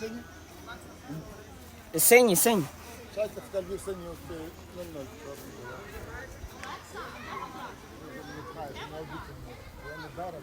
Сині? Синій, синій. Щастя, в Львів сині от 0-0. Я не зараз.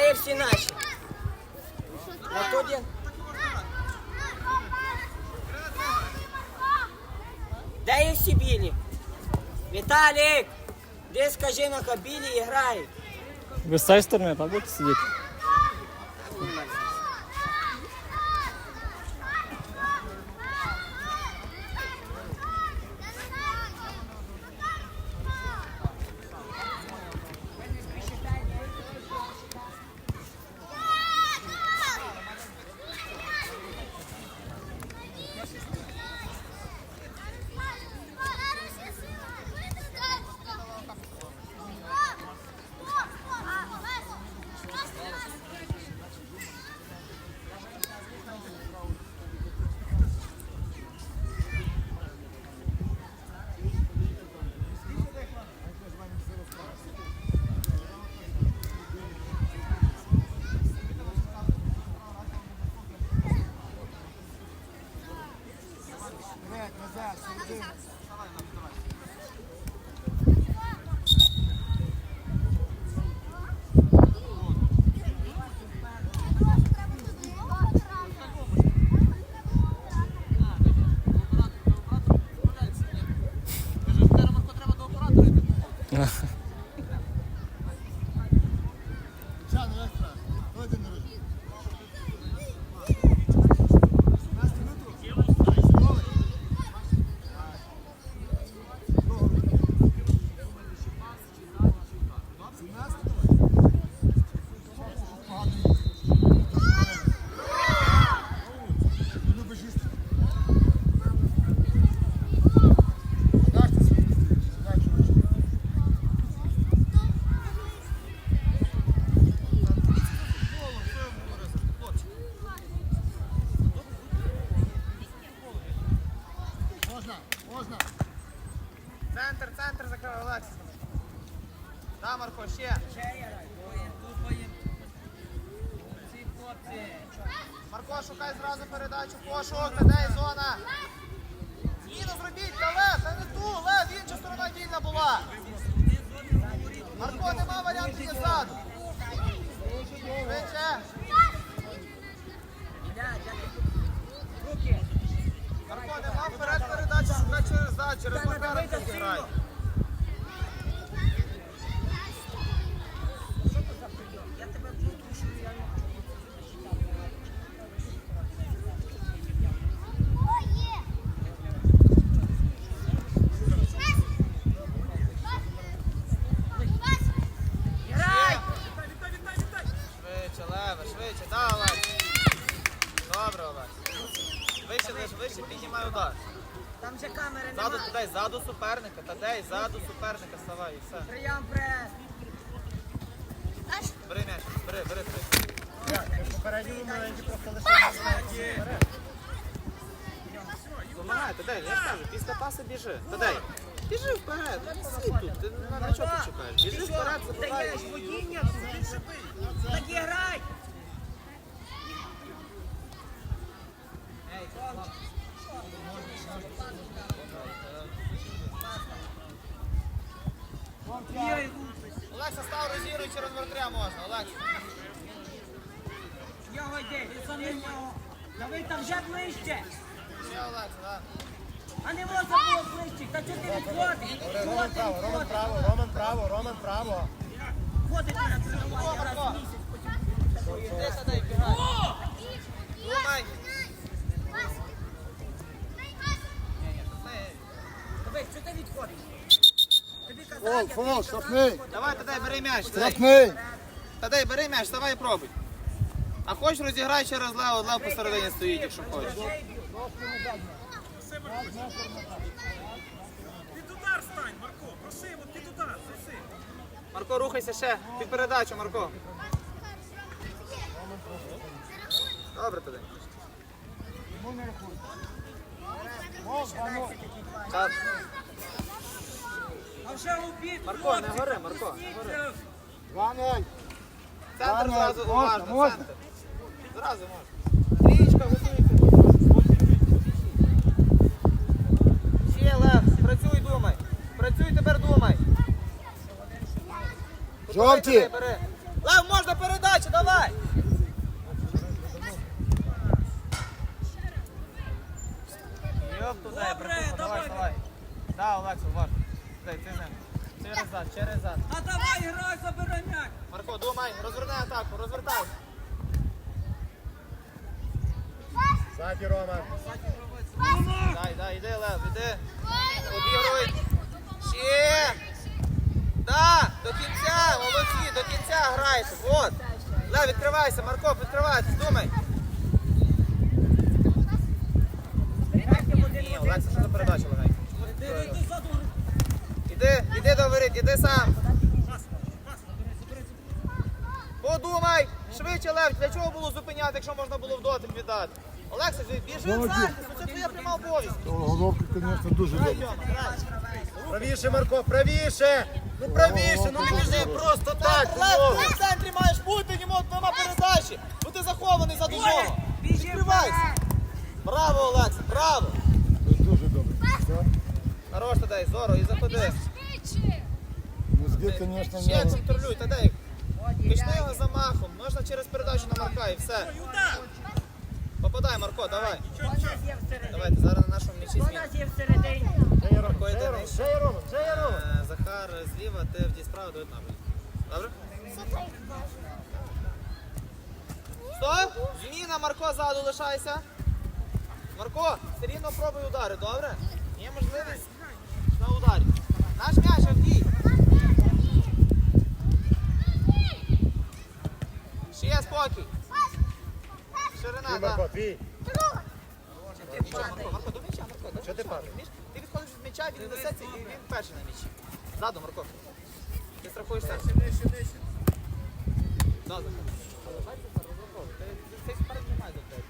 Є білі, де є всі наші. А тут є. Де всі білі? Віталік! Де скажи на кабілі і грають? Ви з цієї сторони сидеть. Можна, можна. Центр, центр закривай, Олексій. Да, Марко, ще. Марко, шукай зразу передачу, пошук, де зона. Зміну зробіть, та Лев, та не ту, Лев, інша сторона вільна була. Марко, нема варіантів є ззаду. Швидше. Марко, нема вперед шукай через зад, через Макаренка зіграй. Швидше, леве, швидше, да, Олег. Добре, Олег. Вище, вище, вище, піднімай удар. Там же камери Ззаду, дай, ззаду суперника, та дай, ззаду суперника ставай, і все. Прийом прес. Бери м'яч, бери, бери, бери. Попередньому моменті просто лише. Помагай, та дай, я ж кажу, після паси біжи. Та дай. Біжи вперед, ну тут, ти на, на чого ти чекаєш? Біжи вперед, забивай. І грай. Олекса, став розігруй, через вратаря можна, Олекса. Його йди, нього. Там вже ближче. Ще Олекса, да. А не можна було ближче. Та чого ти відходиш? Роман право, Роман право, Роман право, Роман право. виходити на тренування раз в місяць, потім Іди сюди, бігай. Думай. Дивись, що ти відходиш? Тобі Фол, фол, штрафний. Давай, Тадей, бери м'яч. Штрафний. Тадей, бери м'яч, давай пробуй. А хочеш розіграй через лево, лев посередині стоїть, якщо хочеш. Під удар стань, Марко, проси, от під удар, проси. Марко, рухайся ще. Під передачу, Марко. Добре. Так. а вже обід. Марко, не гори, Марко, не гори. Ваня, Центр зразу можна, уважно, можна. центр. Зразу можна. Трічка, готуйся. Ще, Лев, працюй, думай. Працюй, тепер думай. Жовті. Бери. Лев, можна передачу, давай. Йоп, туди, Добре, давай, давай. Да, Олекса, уважно. Дай, ти з. Через зад, через зад. А давай грай, забирай м'яч. Марко, думай, розверни атаку, розвертай. Ззаді, Рома. Дай, дай, іди, Лев, іди. Обігруй. Ще. Да, до кінця, молодці, до кінця грайте. Вот. Лев, відкривайся, Марко, відкривайся, думай. Ні, Олекса, що за передача легай? Ти ззаду. Іди, іди до воріт, іди сам. Подумай, швидше, Лев, для чого було зупиняти, якщо можна було в дотик віддати? Олекса, біжи в захист, це твоя пряма обов'язок. Головка, звісно, дуже добре. Правіше, Марко, правіше. Ну правіше, ну не біжи просто так. Лев, ти в центрі маєш бути, йому нема передачі, бо ти захований за дужого. Відкривайся. Браво, Олекса, браво. Дуже добре. Хорош, Тадей, зоро, і заходи. Мозги, звісно, Ще нього. контролюй, Тадей. Пішли його замахом, можна через передачу на Марка і все. Попадай, Марко, давай. Давайте, зараз на нашому м'ячі зміни. є всередині. Марко йде нижче. Е, Захар зліва, ти в ті справа, дують напрямку. Добре? Стоп! Зміна, Марко ззаду лишайся. Марко, все рівно пробуй удари, добре? Є можливість на ударі. Наш м'яч, Авдій. Ще спокій. Ширина, так. Марко, до м'яча, Марко, до Що ти м'яча. падаєш? Ти відходиш від м'яча, він несеться і він перший на м'ячі. Ззаду, Марко. Ти страхуєш серце. Ззаду. Цей суперник не має до тебе.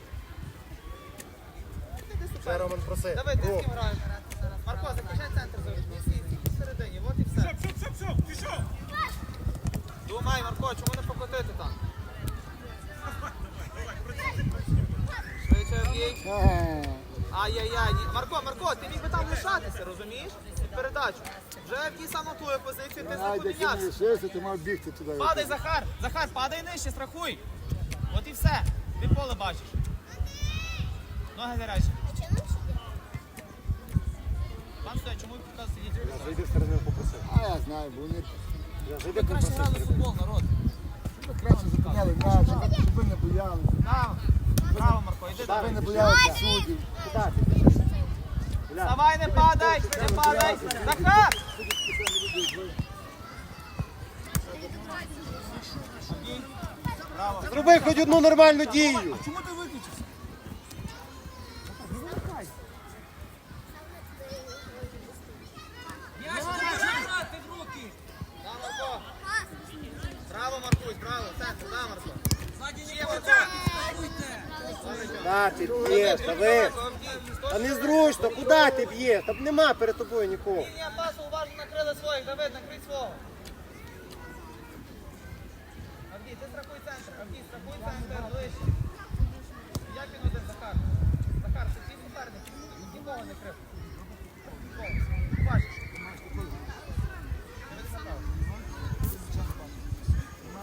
Суперник. Роман проси. Давай, ти з ким граєш? Марко, захищай центр завжди. Стій всередині, от і все. Все, все, все, пішов. Думай, Марко, чому не покотити там? Ай-яй-яй, ні. Марко, Марко, ти міг би там лишатися, розумієш? Під передачу. Вже в тій саму твою позицію, ти не запомінявся. лишився, ти мав бігти туди. Падай, Захар! Захар, падай нижче, страхуй. От і все. Ти поле бачиш. Ноги гарячі. Пан стоять, чому ви показуєте сидіти? Зайди всередину попросив. А я знаю, бо вони Ви краще грали в футбол, народ. краще зупиняли м'яч, щоб- ви не боялися. Щоб ви не боялися суддів. Давай, не падай, не падай. Захар! Зроби хоч одну нормальну дію. Ти б'єш, та ви. Та незручно, куди ти б'єш? Та нема перед тобою нікого. Лінія пасу уважно накрили своїх, Давид, накрий свого. Авдій, ти страхуй центр, Авдій, страхуй центр, ближче. Як він один, Захар? Захар, ти твій суперник, нікого не крив. Нікого. Бачиш.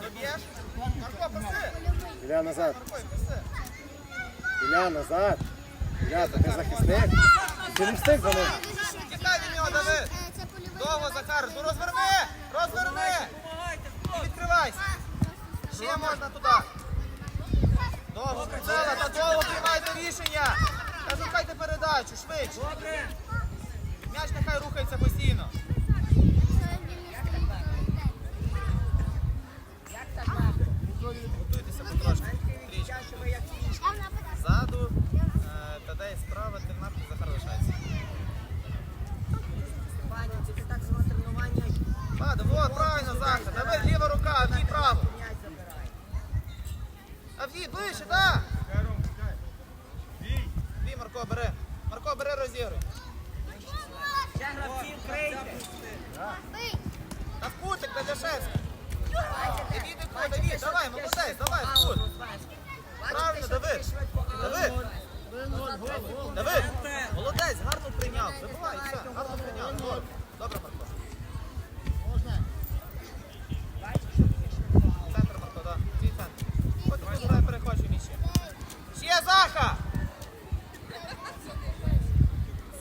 Доб'єш? Марко, проси! Іля назад, Марко, проси! Іля назад. Іля, це ти захисник. Ти не встиг за ним. Китай від нього дави. Довго Захар. Ну розверни! Розверни! І відкривайся. Ще можна туди. Довго прицела та довго приймайте рішення. Та шукайте передачу, швидше. М'яч нехай рухається постійно. Давид. Давид. Давид. Молодець, гарно прийняв. Забувай, гарно прийняв. Добре, Добре, Марко. Центр, Марко, да. Твій центр. Хоч тут давай перехочу м'ячі. Ще Заха!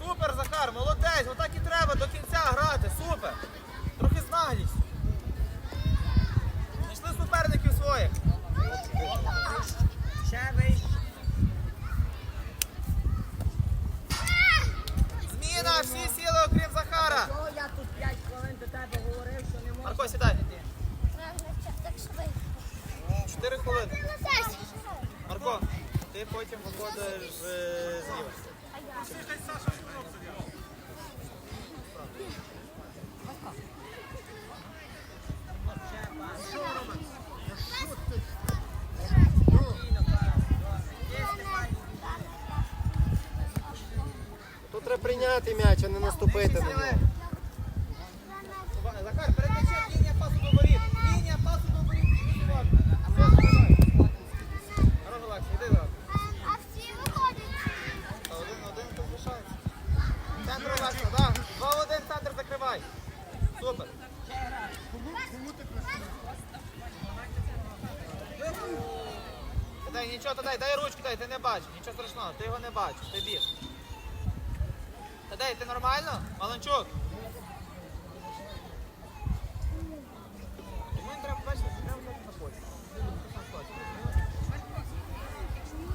Супер, Захар, молодець, отак і треба до кінця грати, супер. Трохи з наглістю. Знайшли суперників своїх. Ще вище. Зміна, всі сіли, окрім Захара. Чого я тут 5 хвилин до тебе говорив, не сідай. Чотири хвилини. Марко, ти потім виходиш зліва. Тут треба прийняти м'яч, а не наступити на нього. Захар, перед м'ячем лінія пасу до воріт. Лінія пасу до воріт. Хорош, Олексій, іди зараз. Та Один-один тут лишається. Центр Олексій, так. Два-один, центр закривай. Супер. Та Дай нічого, та дай, дай ти бачиш, нічого страшного, ти його не бачиш, ти біг. Та дай, ти нормально? Маланчук? Йому не треба бачити, прямо так на полі.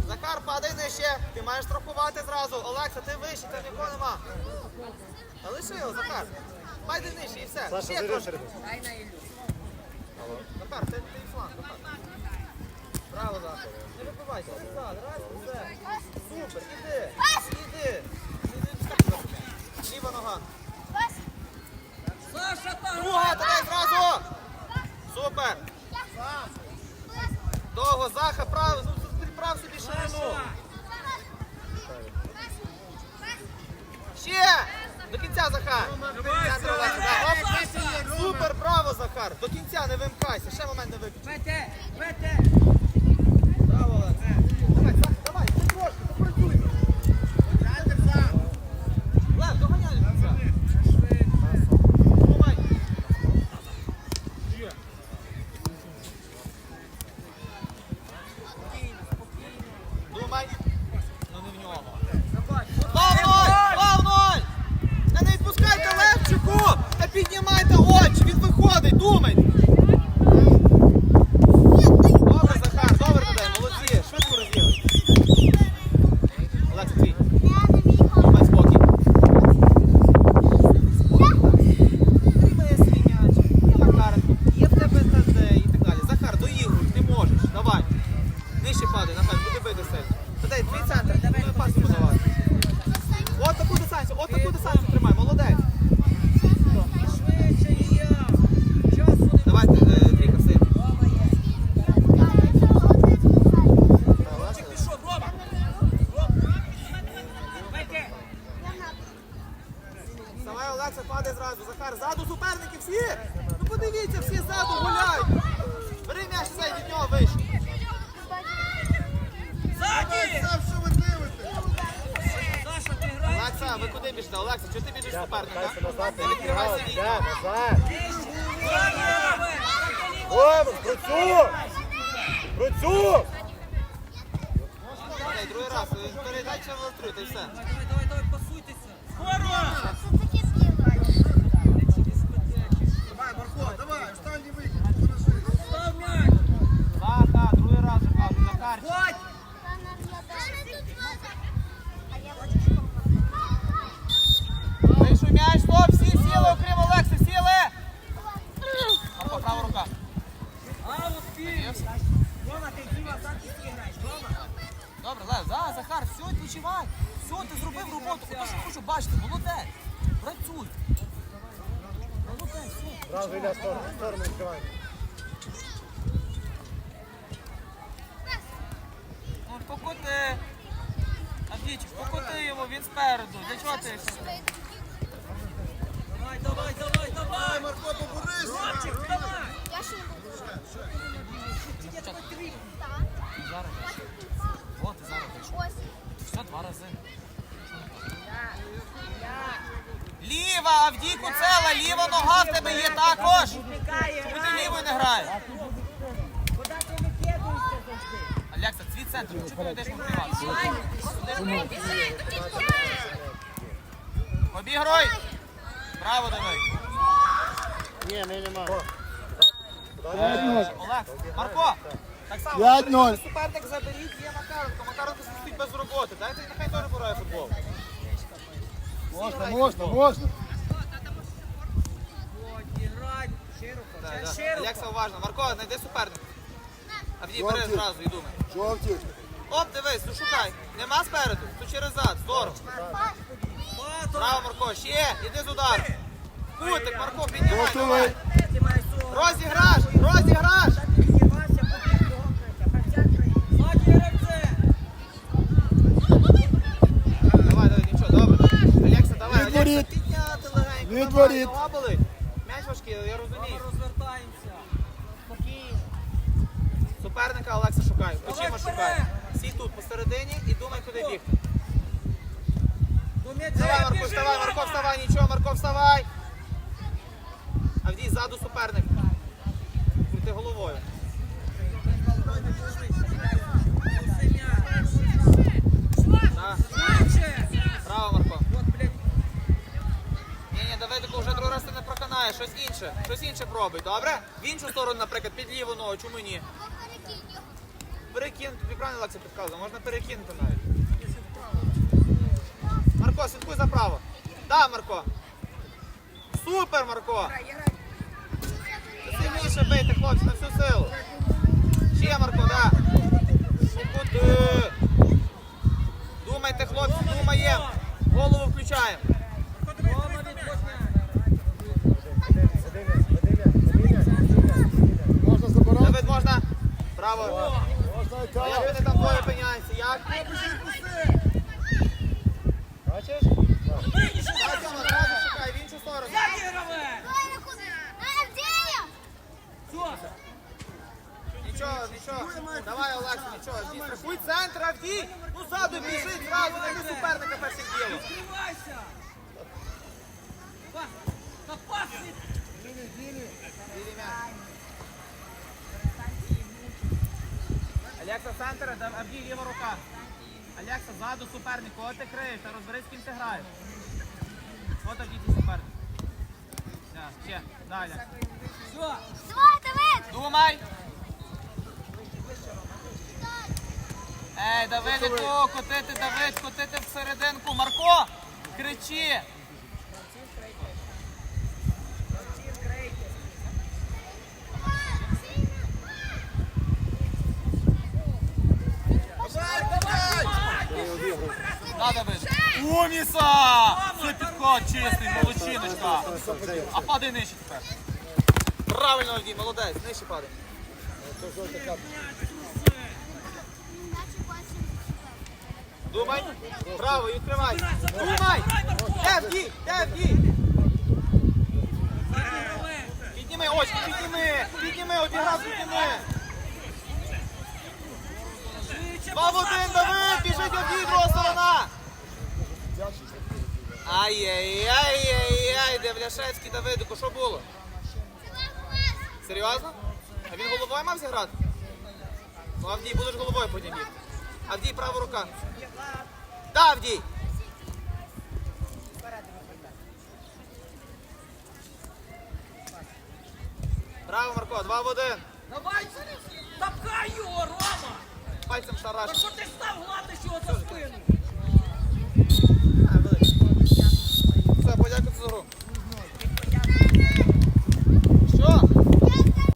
Захар, падай нижче, ти маєш страхувати зразу. Олекса, ти вище, там нікого нема. Та лиши його, Захар. Падай нижче і все. Саша, Ще зайди трошки. всередину. Дай на Іллю. Захар, це твій фланг, Захар. Браво, Захар. Не вибивайся, назад, раз, все. Супер, іди, іди. Ліва нога. Саша, там! Друга, давай зразу. Супер. Довго, Заха, прав, прав собі ширину. Ще! До кінця, Захар. Оп. Супер, браво, Захар. До кінця не вимкайся. Ще момент не виключи. Вете, вете! Браво, Олег. Давай, Захар, давай, ще трошки, попрацюй. Лев, доганяй до кінця. Думай. Є. Думай. Ну не в нього. Два-ноль! Два-ноль! Та не відпускайте Левчику! Та піднімайте очі, він виходить, думайте! Добре, Захар, добре туди, молодці, швидко розігруй. Олекса, твій, май спокій. Тримає свій м'яч. Захар, є в тебе ТД і так далі. Захар, доігруй, ти можеш, давай. Нижче падай, Нахай, буде бити сильно. Тай, твій центр, давай пас йому давай. От таку дистанцію, от таку дистанцію тримай, молодець. Швидше, Ілля! Часу не Давайте, е, трійка сильно. Чик пішов, Рома! Вете! Давай, Олекса, падай зразу. Захар, ззаду суперники всі. Ну подивіться, всі ззаду гуляють. Бери м'яч цей від нього вище. Ззаді! Саша, ти граєш? Ви куди біжите? Олекса, чого ти біжиш суперника? Назад, Не відкривайся вікна. назад. Ззаді! О, працюй! Працюй! Другий раз, передача в три, та й все. Давай, давай, давай, пасуйтеся! Скоро! Давай, Марко, давай, останній вихід. Став м'яч! Заха, другий раз же кажу, Захар. Ходь! відпочивай. Все, ти зробив роботу. Ото що хочу бачити, молодець. Працюй. Молодець, Ілля сторону, сторону відкривай. Ну, покоти. Авдійчик, покоти його, він спереду. Для чого ти? Давай, давай, давай, давай! Марко, поборись! Ромчик, давай! Я ще не буду. Ти зараз. Все, два рази. Ліва, Авдій Куцела, ліва нога тебе є також. Чому ти лівою не граєш? Куди ти викидуєшся завжди? Алекса, твій центр, чому ти йдеш покривати? Обігруй! Браво, Давид! Ні, ми нема. Олег, Марко! Так само, 5-0. суперник заберіть, є Макаренко. Макаренко стоїть без роботи. Дайте нехай теж грає футбол. Можна, можна, можна. Грай, широко, Да, це да. широко. Олекса, уважно. Марко, знайди суперника. Авдій, бери зразу і думай. Жовті. Оп, дивись, ну шукай. Нема спереду, то через зад. Здорово. Браво, Марко, ще, іди з удару. Кутик, Марко, піднімай, давай. Розіграш, розіграш. Давай, давай, нічого, добре. Олекса, давай, Олекса, підняти легенько. Від воріт. М'яч важкий, я розумію. Суперника Олекса шукай. Очима шукай. Сій тут посередині і думай, куди бігти. Давай, Марко, вставай, Марко, вставай, нічого, Марко, вставай. Авдій, ззаду суперник. Крути головою. Так. Браво, Марко. От, блядь, Ні, ні, Давидику вже другий раз ти не проконаєш. Щось інше. Щось інше пробуй, добре? В іншу сторону, наприклад, під ліву ногу, чому ні? Перекинути, тобі правильно Лекса підказує, можна перекинути навіть. Марко, слідкуй за право. Да, Марко. Супер, Марко. Сильніше бийте, хлопці, на всю силу. Ще, Марко, да. Думайте, хлопці, думаємо. Голову включаємо. Можна забирати. Давид, можна? Браво. Можна і А як вони там двоє опиняються? Як? Бачиш? Так, Тьома, зразу шукай, в іншу сторону. Ззаді гравець! Все! Нічого, нічого. Давай, Олексій, нічого. Стій, центр, Авдій. Ну, ззаду біжить, зразу, не суперника перше діло. Відкривайся! Пас! Та пас! від- Центр, да- ліва рука. Алекса ззаду суперник, кого ти криєш, та розберись, з ким ти граєш. От твій суперник. Да, ще, далі. Все! Думай. Ей, Давидику, котити, Давид, котити всерединку. Марко, кричи. Уміса! Це підход чистий, молодчиночка. А падай нижче тепер. Правильно, Альдій, молодець, нижче падай. Думай. Право, відкривай. Думай. Де Авдій? Де Авдій? Ззаді гравець! Підніми очки, підніми. Підніми, обіграв, підніми. Два в один, Давид, біжить друга сторона. Ай-яй-яй-яй-яй, Девляшевський Давидику, що було? Серйозно? А він головою мав зіграти? Ну, Авдій, будеш головою потім бігти. Авдій, права рука. Да, Авдій! Браво, Марко, два в один. Давай! Тапкай його, Рома! пальцем шараш. Що ти став гладиш його за спину? Все, подякувати за гру. Що?